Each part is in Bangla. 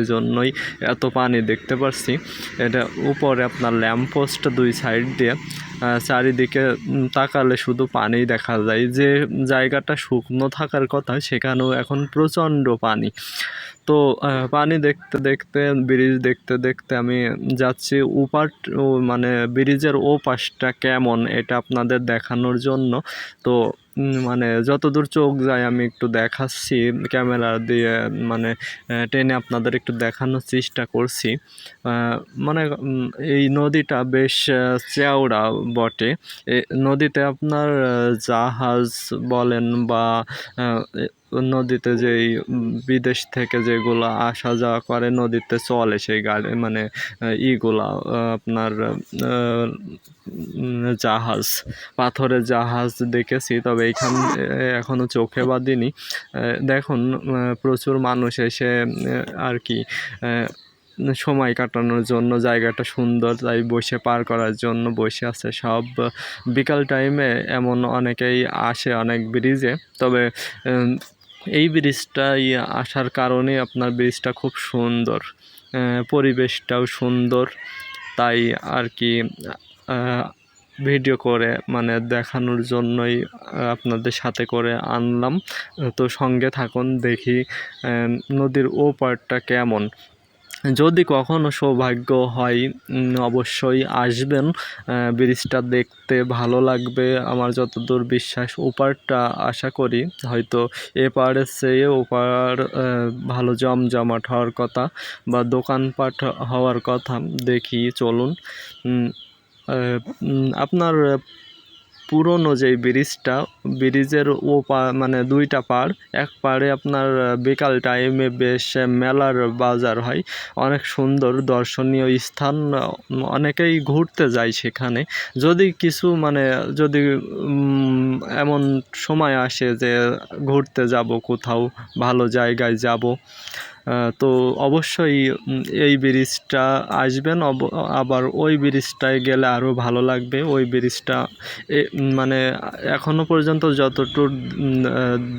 এজন্যই এত পানি দেখতে পারছি। এটা উপরে আপনার ল্যাম্পপোস্ট দুই সাইড দিয়ে চারিদিকে তাকালে শুধু পানি দেখা যায়। যে জায়গাটা শুকনো থাকার কথা, সেখানেও এখন প্রচণ্ড পানি। তো পানি দেখতে দেখতে, ব্রিজ দেখতে দেখতে আমি যাচ্ছি উপার ও মানে ব্রিজের ও পাশটা কেমন, এটা আপনাদের দেখানোর জন্য। তো মানে যতদূর চোখ যায়, আমি একটু দেখাচ্ছি, ক্যামেরা দিয়ে মানে টেনে আপনাদের একটু দেখানোর চেষ্টা করছি। মানে এই নদীটা বেশ চেওড়া বটে। নদীতে আপনার জাহাজ বলেন বা নদীতে যেই বিদেশ থেকে যেগুলো আসা যাওয়া করে নদীতে চলে সেই গাড়ি মানে ইগুলা আপনার জাহাজ, পাথরের জাহাজ দেখেছি, তবে এইখান এখনও চোখে বাঁধিনি। দেখুন প্রচুর মানুষ এসে আর কি সময় কাটানোর জন্য, জায়গাটা সুন্দর, তাই বসে পার করার জন্য বসে আছে। সব, বিকাল টাইমে এমন অনেকেই আসে, অনেক ব্রিজে তবে এই ব্রিজটাই আসার কারণে আপনার ব্রিজটা খুব সুন্দর পরিবেশটাও সুন্দর। তাই আর কি ভিডিও করে মানে দেখানোর জন্যই আপনাদের সাথে করে আনলাম। তো সঙ্গে থাকুন, দেখি নদীর ও পার্টটা কেমন। যদি কখনো সৌভাগ্য হয় অবশ্যই আসবেন। ব্রিজটা দেখতে ভালো লাগবে। আমার যতদূর বিশ্বাস, ওপারটা আশা করি। হয়তো এপারের চেয়ে ওপার ভালো জমজমাট হওয়ার কথা বা দোকানপাট হওয়ার কথা। দেখি, চলুন। আপনার পুরনো যেই ব্রিজটা, ব্রিজের ও পা মানে দুইটা পাড়, এক পাড়ে আপনার বিকাল টাইমে বেশ মেলার বাজার হয়। অনেক সুন্দর দর্শনীয় স্থান, অনেকেই ঘুরতে যায় সেখানে। যদি কিছু মানে যদি এমন সময় আসে যে ঘুরতে যাব কোথাও, ভালো জায়গায় যাব তো অবশ্যই এই ব্রিজটা আসবেন। আবার ওই ব্রিজটায় গেলে আরও ভালো লাগবে। ওই ব্রিজটা মানে এখনও পর্যন্ত যতটুকু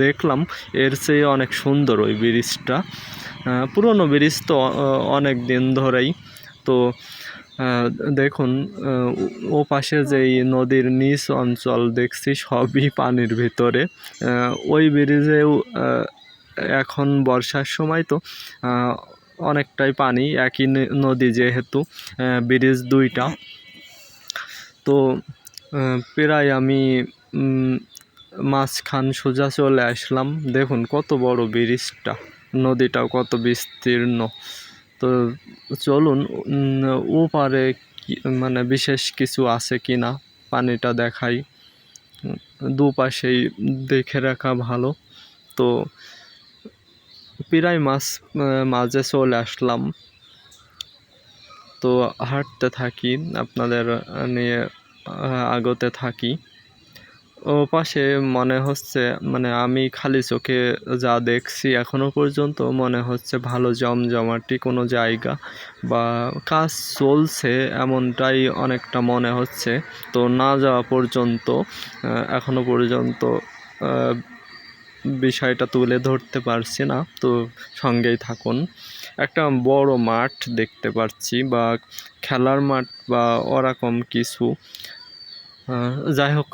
দেখলাম, এর চেয়ে অনেক সুন্দর ওই ব্রিজটা। পুরনো ব্রিজ তো অনেক দিন ধরেই। তো দেখুন ও পাশে যেই নদীর নিচ অঞ্চল দেখছি, সবই পানির ভিতরে। ওই ব্রিজেও এখন বর্ষার সময় তো অনেকটাই পানি একই নদী যেহেতু ব্রিজ দুইটা। তো প্রায় আমি মাঝখান সোজা চলে আসলাম। দেখুন কত বড় ব্রিজটা নদীটাও কত বিস্তীর্ণ। তো চলুন উম, ও পারে কি মানে বিশেষ কিছু আছে কি না পানিটা দেখাই। দুপাশেই দেখে রাখা ভালো। তো প্রায় মাছ মাঝে চলে আসলাম। তো হাঁটতে থাকি আপনাদের নিয়ে আগতে থাকি। ও পাশে মনে হচ্ছে মানে আমি খালি চোখে যা দেখছি এখনও পর্যন্ত মনে হচ্ছে ভালো জমজমাটি কোনো জায়গা বা কাজ চলছে এমনটাই অনেকটা মনে হচ্ছে। তো না যাওয়া পর্যন্ত আহ, এখনও পর্যন্ত বিষয়টা তুলে ধরতে পারছি না, তো সঙ্গেই থাকুন। একটা বড় মাঠ দেখতে পাচ্ছি বা খেলার মাঠ বা ওরকম কিছু। যাই হোক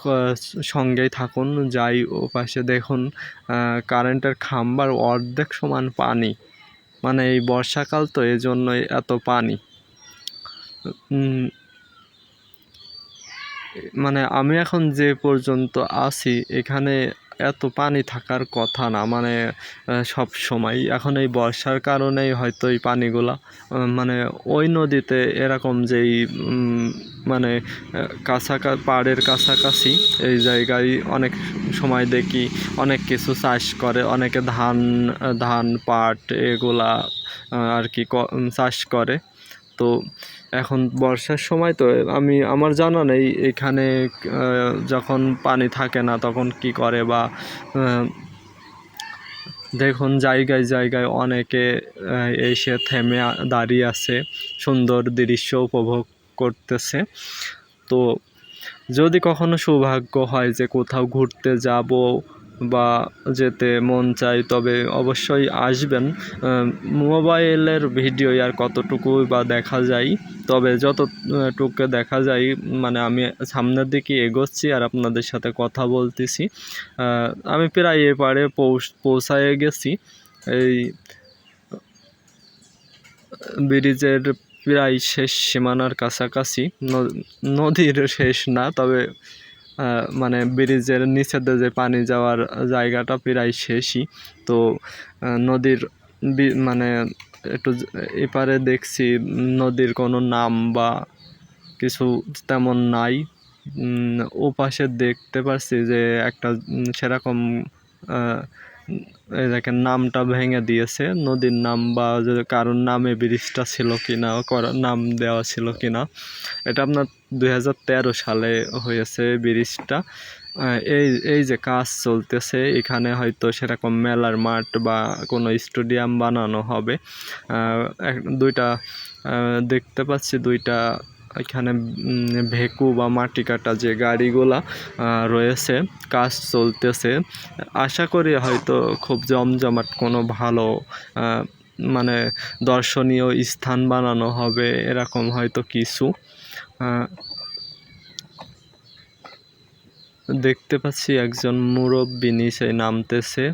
সঙ্গেই থাকুন, যাই ও পাশে দেখুন কারেন্টের খাম্বার অর্ধেক সমান পানি। মানে এই বর্ষাকাল তো এই জন্যই এত পানি। মানে আমি এখন যে পর্যন্ত আছি, এখানে এত পানি থাকার কথা না মানে সব সময়। এখন এই বর্ষার কারণেই হয়তো এই পানিগুলা মানে ওই নদীতে এরকম যেই মানে কাছাকা পাড়ের কাছাকাছি এই জায়গায় অনেক সময় দেখি অনেক কিছু চাষ করে, অনেকে ধান ধান পাট এগুলা আর ক- চাষ করে। তো এখন বর্ষার সময় তো আমি, আমার জানা নেই এখানে যখন পানি থাকে না তখন কি করে বা দেখুন জায়গায় জায়গায় অনেকে এসে থেমে দাঁড়িয়ে আছে, সুন্দর দৃশ্য উপভোগ করতেছে। তো যদি কখনো সৌভাগ্য হয় যে কোথাও ঘুরতে যাব বা যেতে মন চায়, তবে অবশ্যই আসবেন। মোবাইলের ভিডিও আর কতটুকু বা দেখা যায়, তবে যতটুকু দেখা যায় মানে আমি সামনের দিকে এগোচ্ছি আর আপনাদের সাথে কথা বলতেছি। আমি প্রায় এপারে পৌঁছ, পৌঁছায় গেছি। এই ব্রিজের প্রায় শেষ সীমানার কাছাকাছি নদীর শেষ না, তবে মানে ব্রিজের নিচের দিয়ে যে পানি যাওয়ার জায়গাটা প্রায় শেষই। তো নদীর মানে একটু এপারে দেখছি নদীর কোনো নাম বা কিছু তেমন নাই। ও পাশে দেখতে পারছি যে একটা সেরকম এই নামটা ভেঙে দিয়েছে। নদীর নাম বা কারোর নামে ব্রিজটা ছিল কিনা নাম দেওয়া ছিল কিনা, এটা আপনার দু হাজার তেরো সালে হয়েছে ব্রিজটা। এই এই যে কাজ চলতেছে, এখানে হয়তো সেরকম মেলার মাঠ বা কোনো স্টেডিয়াম বানানো হবে। দুইটা দেখতে পাচ্ছি দুইটা এখানে ভেকু বা মাটি কাটা যে গাড়িগুলা রয়েছে, কাজ চলতেছে। আশা করি হয়তো খুব জমজমাট কোনো ভালো মানে দর্শনীয় স্থান বানানো হবে, এরকম হয়তো কিছু। দেখতে পাচ্ছি একজন মুরব্বী নিচে নামতেছে।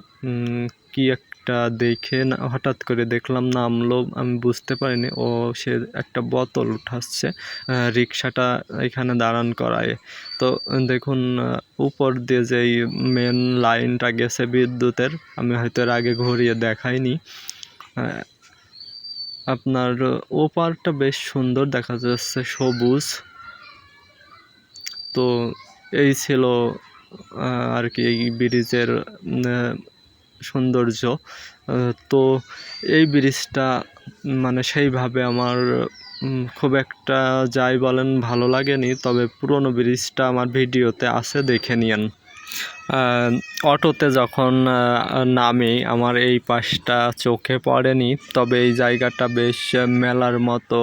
কি একটা দেখে না, হঠাৎ করে দেখলাম নামলো আমি বুঝতে পারিনি। ও, সে একটা বোতল উঠাচ্ছে রিক্সাটা এখানে দাঁড়ান করায়। তো দেখুন উপর দিয়ে যেই মেন লাইনটা গেছে বিদ্যুতের, আমি হয়তো এর আগে ঘুরিয়ে দেখাইনি। আপনার ওপারটা বেশ সুন্দর দেখা যাচ্ছে, সবুজ। তো এই ছিল আর কি, এই ব্রিজের সৌন্দর্য। তো এই ব্রিজটা মানে সেইভাবে আমার খুব একটা যাই বলেন ভালো লাগেনি। তবে পুরনো ব্রিজটা আমার ভিডিওতে আছে, দেখে নিয়েন। অটোতে যখন নামি, আমার এই পাশটা চোখে পড়েনি, তবে এই জায়গাটা বেশ মেলার মতো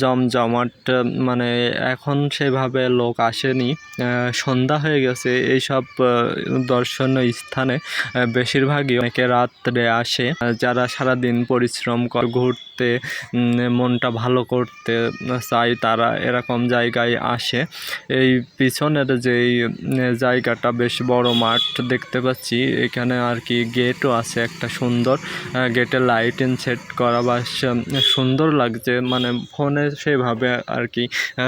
জমজমাট মানে এখন সেভাবে লোক আসেনি। সন্ধ্যা হয়ে গেছে, এইসব দর্শনীয় স্থানে বেশিরভাগই অনেকে রাত্রে আসে। যারা সারাদিন পরিশ্রম করে ঘুরতে মনটা ভালো করতে চায়, তারা এরকম জায়গায় আসে। এই পিছনের যেই জায়গাটা বেশ বড় মাঠ দেখতে পাচ্ছি। এখানে আর কি গেটও আছে একটা সুন্দর। গেটে লাইটিং সেট করা বা সুন্দর লাগছে। মানে ফোনে সেভাবে আর কি,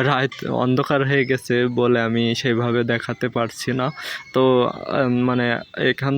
রাত অন্ধকার হয়ে গেছে বলে আমি সেভাবে দেখাতে পারছি না। তো মানে এখান